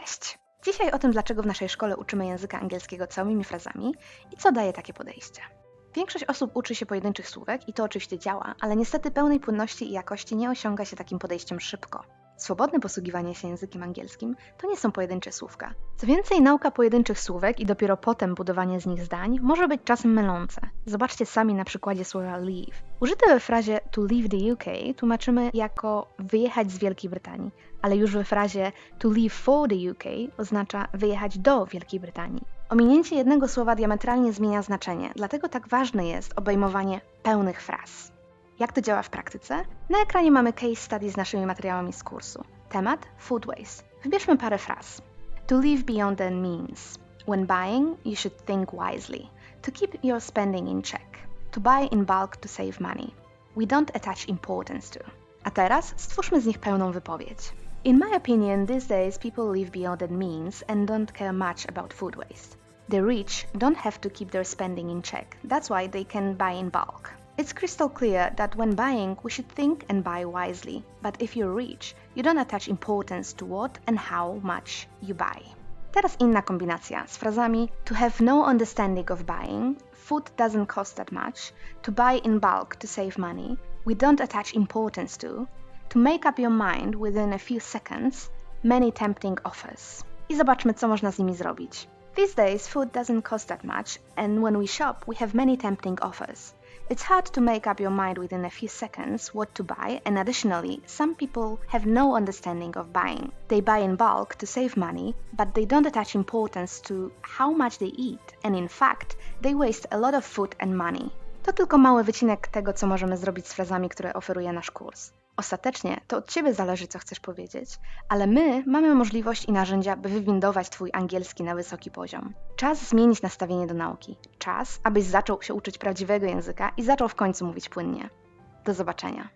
Cześć! Dzisiaj o tym, dlaczego w naszej szkole uczymy języka angielskiego całymi frazami i co daje takie podejście. Większość osób uczy się pojedynczych słówek i to oczywiście działa, ale niestety pełnej płynności i jakości nie osiąga się takim podejściem szybko. Swobodne posługiwanie się językiem angielskim to nie są pojedyncze słówka. Co więcej, nauka pojedynczych słówek i dopiero potem budowanie z nich zdań może być czasem mylące. Zobaczcie sami na przykładzie słowa leave. Użyte we frazie to leave the UK tłumaczymy jako wyjechać z Wielkiej Brytanii, ale już we frazie to leave for the UK oznacza wyjechać do Wielkiej Brytanii. Ominięcie jednego słowa diametralnie zmienia znaczenie, dlatego tak ważne jest obejmowanie pełnych fraz. Jak to działa w praktyce? Na ekranie mamy case study z naszymi materiałami z kursu. Temat food waste. Wybierzmy parę fraz. To live beyond the means. When buying, you should think wisely. To keep your spending in check. To buy in bulk to save money. We don't attach importance to. A teraz stwórzmy z nich pełną wypowiedź. In my opinion, these days people live beyond their means and don't care much about food waste. The rich don't have to keep their spending in check. That's why they can buy in bulk. It's crystal clear that when buying, we should think and buy wisely. But if you're rich, you don't attach importance to what and how much you buy. Teraz inna kombinacja z frazami to have no understanding of buying, food doesn't cost that much, to buy in bulk to save money, we don't attach importance to, to make up your mind within a few seconds, many tempting offers. I zobaczmy, co można z nimi zrobić. These days, food doesn't cost that much, and when we shop, we have many tempting offers. It's hard to make up your mind within a few seconds what to buy, and additionally, some people have no understanding of buying. They buy in bulk to save money, but they don't attach importance to how much they eat, and in fact, they waste a lot of food and money. To tylko mały wycinek tego, co możemy zrobić z frazami, które oferuje nasz kurs. Ostatecznie to od Ciebie zależy, co chcesz powiedzieć, ale my mamy możliwość i narzędzia, by wywindować Twój angielski na wysoki poziom. Czas zmienić nastawienie do nauki. Czas, abyś zaczął się uczyć prawdziwego języka i zaczął w końcu mówić płynnie. Do zobaczenia.